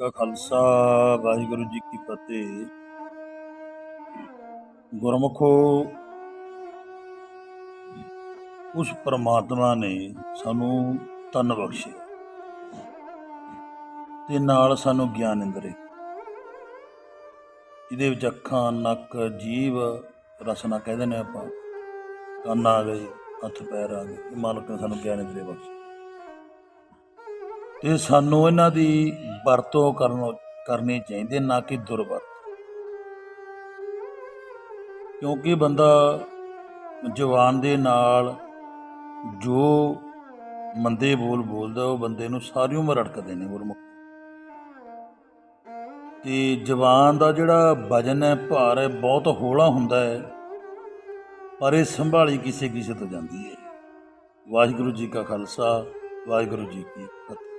ਕਾ ਖਾਲਸਾ, ਵਾਹਿਗੁਰੂ ਜੀ ਕੀ ਫਤਿਹ। ਗੁਰਮੁਖੋ, ਉਸ ਪਰਮਾਤਮਾ ਨੇ ਸਾਨੂੰ ਤਨ ਬਖਸ਼ੇ ਤੇ ਨਾਲ ਸਾਨੂੰ ਗਿਆਨ ਇੰਦਰੇ ਇਹਦੇ ਵਿੱਚ ਅੱਖਾਂ, ਨੱਕ ਜੀਵ ਰਸਨਾ ਕਹਿੰਦੇ ਨੇ ਆਪਾਂ। ਕੰਨ ਆ ਗਏ, ਹੱਥ, ਪੈਰ ਆ ਗਏ, ਇਹ ਮਾਲਕ ਨੇ ਸਾਨੂੰ ਗਿਆਨ ਇੰਦਰੇ ਬਖਸ਼ੇ ਤੇ ਸਾਨੂੰ ਇਹਨਾਂ ਦੀ ਵਰਤੋਂ ਕਰਨ ਕਰਨੀ ਚਾਹੀਦੀ, ਨਾ ਕਿ ਦੁਰਵਰਤ। ਕਿਉਂਕਿ ਬੰਦਾ ਜਵਾਨ ਦੇ ਨਾਲ ਜੋ ਮੰਦੇ ਬੋਲ ਬੋਲਦਾ, ਉਹ ਬੰਦੇ ਨੂੰ ਸਾਰੀ ਉਮਰ ਅਟਕਦੇ ਨੇ ਗੁਰਮੁਖ। ਤੇ ਜਵਾਨ ਦਾ ਜਿਹੜਾ ਵਜਨ ਹੈ, ਭਾਰ ਹੈ, ਬਹੁਤ ਹੌਲਾ ਹੁੰਦਾ ਹੈ, ਪਰ ਇਹ ਸੰਭਾਲੀ ਕਿਸੇ ਕਿਸੇ ਤੋਂ ਜਾਂਦੀ ਹੈ। ਵਾਹਿਗੁਰੂ ਜੀ ਕਾ ਖਾਲਸਾ, ਵਾਹਿਗੁਰੂ ਜੀ ਕੀ ਫਤਿਹ।